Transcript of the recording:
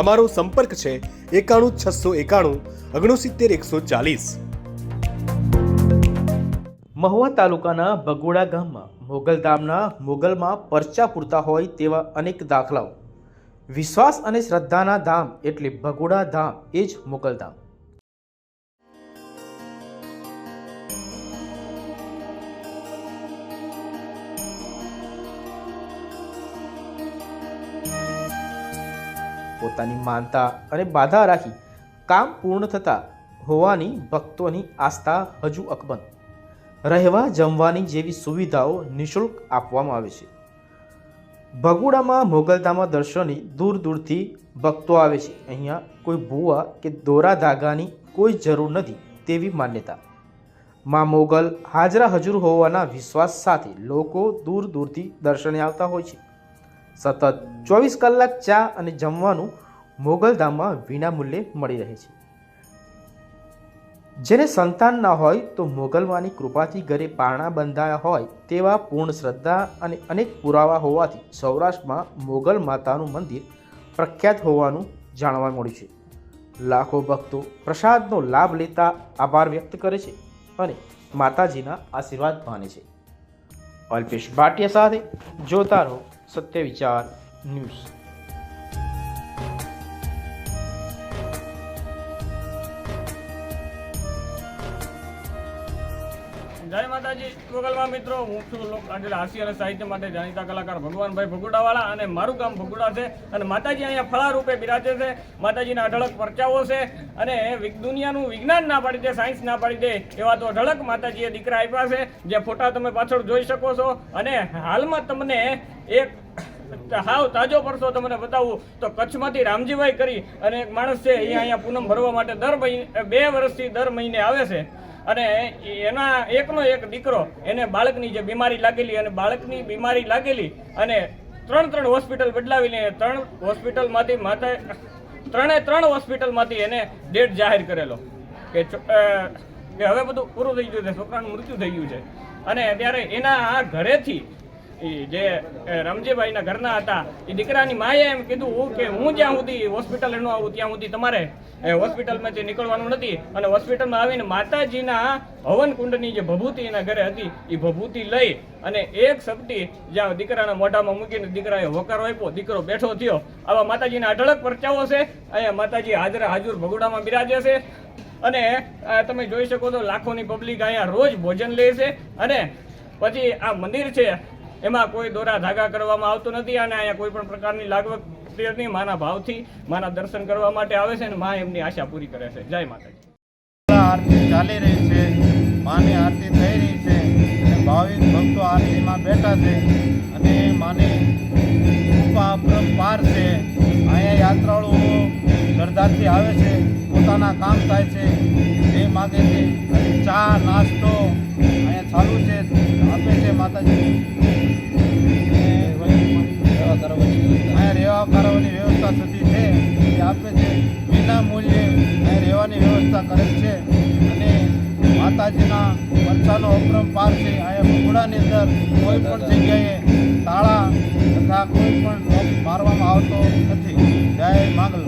અમારો સંપર્ક છે એકાણું છસો એકાણું ઓગણસિત્તેર એકસો ચાલીસ. મહુવા તાલુકાના ભગોડા ગામમાં મોગલ ધામના મોગલમાં પરચા પૂરતા હોય તેવા અનેક દાખલાઓ. વિશ્વાસ અને શ્રદ્ધાના ધામ એટલે ભગોડા ધામ એ જ મોગલધામ પોતાની માનતા અને બાધા રાખી કામ પૂર્ણ થતા હોવાની ભક્તોની આસ્થા હજુ અકબંધ. રહેવા જમવાની જેવી સુવિધાઓ નિઃશુલ્ક આપવામાં આવે છે. ભગુડામાં મોગલધામા દર્શને દૂર દૂરથી ભક્તો આવે છે. અહીંયા કોઈ ભૂવા કે દોરા ધાગાની કોઈ જરૂર નથી તેવી માન્યતા. માં મોગલ હાજરા હજુર હોવાના વિશ્વાસ સાથે લોકો દૂર દૂરથી દર્શને આવતા હોય છે. સતત ચોવીસ કલાક ચા અને જમવાનું મોગલધામમાં વિનામૂલ્યે મળી રહે છે. જેને સંતાન ન હોય તો મોગલમાની કૃપાથી ઘરે પારણા બંધાયા હોય તેવા પૂર્ણ શ્રદ્ધા અને અનેક પુરાવા હોવાથી સૌરાષ્ટ્રમાં મોગલ માતાનું મંદિર પ્રખ્યાત હોવાનું જાણવા મળ્યું છે. લાખો ભક્તો પ્રસાદનો લાભ લેતા આભાર વ્યક્ત કરે છે અને માતાજીના આશીર્વાદ માને છે. અલ્પેશ ભાટિયા સાથે જોતા રહો. સત્ય વિચાર ન્યૂઝ. જય માતાજી. ગોગલમાં મિત્રો, હું છું એટલે હાસ્ય અને સાહિત્ય માટે જાણીતા કલાકાર ભગવાનભાઈ ભગુડાવાળા અને મારું ગામ ભગુડા છે અને માતાજી અહીંયા ફળા રૂપે બિરાજે છે. માતાજીના અઢળક પરચાઓ છે અને દુનિયાનું વિજ્ઞાન ના પાડી દે, સાયન્સ ના પાડી દે, એવા તો અઢળક માતાજીએ દીકરા આપ્યા છે. જે ફોટા તમે પાછળ જોઈ શકો છો અને હાલમાં તમને એક હાવ તાજો પરસો તમને બતાવું. તો કચ્છમાંથી રામજીભાઈ કરી અને એક માણસ છે, એ અહીંયા પૂનમ ભરવા માટે દર મહિને બે વર્ષથી દર મહિને આવે છે. અને એના એકનો એક દીકરો, એને બાળકની જે બીમારી લાગેલી, અને બાળકની બીમારી લાગેલી, અને ત્રણ ત્રણ હોસ્પિટલ બદલાવીને ત્રણ હોસ્પિટલમાંથી માતા ત્રણે ત્રણ હોસ્પિટલમાંથી એને ડેટ જાહેર કરેલો. કે હવે બધું પૂરું થઈ ગયું છે, છોકરાનું મૃત્યુ થઈ ગયું છે. અને ત્યારે એના આ ઘરેથી જે રમજીભાઈના ઘરના હતા એ દીકરાની માએ એમ કીધું કે હું જ્યાં સુધી હોસ્પિટલ ન આવું, ત્યાં સુધી તમારે હોસ્પિટલમાંથી નીકળવાનું નથી. અને હોસ્પિટલમાં આવીને માતાજીના હવન કુંડની જે ભભૂતિ એના ઘરે હતી એ ભભૂતિ લઈ અને એક શક્તિ જ્યાં દીકરાના મોઢામાં મૂકીને દીકરાએ હોકારો આપ્યો, દીકરો બેઠો થયો. આવા માતાજીના અઢળક પરચાઓ છે, અહીંયા માતાજી હાજર હાજર ભગોડામાં બિરાજે છે. અને તમે જોઈ શકો છો લાખોની પબ્લિક અહીંયા રોજ ભોજન લે છે. અને પછી આ મંદિર છે એમાં કોઈ દોરા ધાગા કરવામાં આવતું નથી અને અહીંયા કોઈ પણ પ્રકારની લાગવગ નહીં, માના ભાવથી, માના દર્શન કરવા માટે આવે છે અને મા એમની આશા પૂરી કરે છે. જય માતાજી. આરતી ચાલી રહી છે, માની આરતી થઈ રહી છે, અને ભાવિક ભક્તો આરતીમાં બેઠા છે અને માની કૃપા અપરંપાર છે. અહીંયા યાત્રાળુઓ શ્રદ્ધાથી આવે છે, પોતાના કામ થાય છે. જે માગે છે ચા, નાસ્તો અહીંયા ચાલુ છે, આપે છે માતાજી. કરવાની વ્યવસ્થા થતી છે. એ આપે છે. વિના મૂલ્યે અહીંયા રહેવાની વ્યવસ્થા કરે છે. અને માતાજીના પરચાનો અપરંપાર છે. અહીંયા બગુડાની અંદર કોઈ પણ જગ્યાએ તાળા તથા કોઈ પણ મારવામાં આવતો નથી. જય માંગલ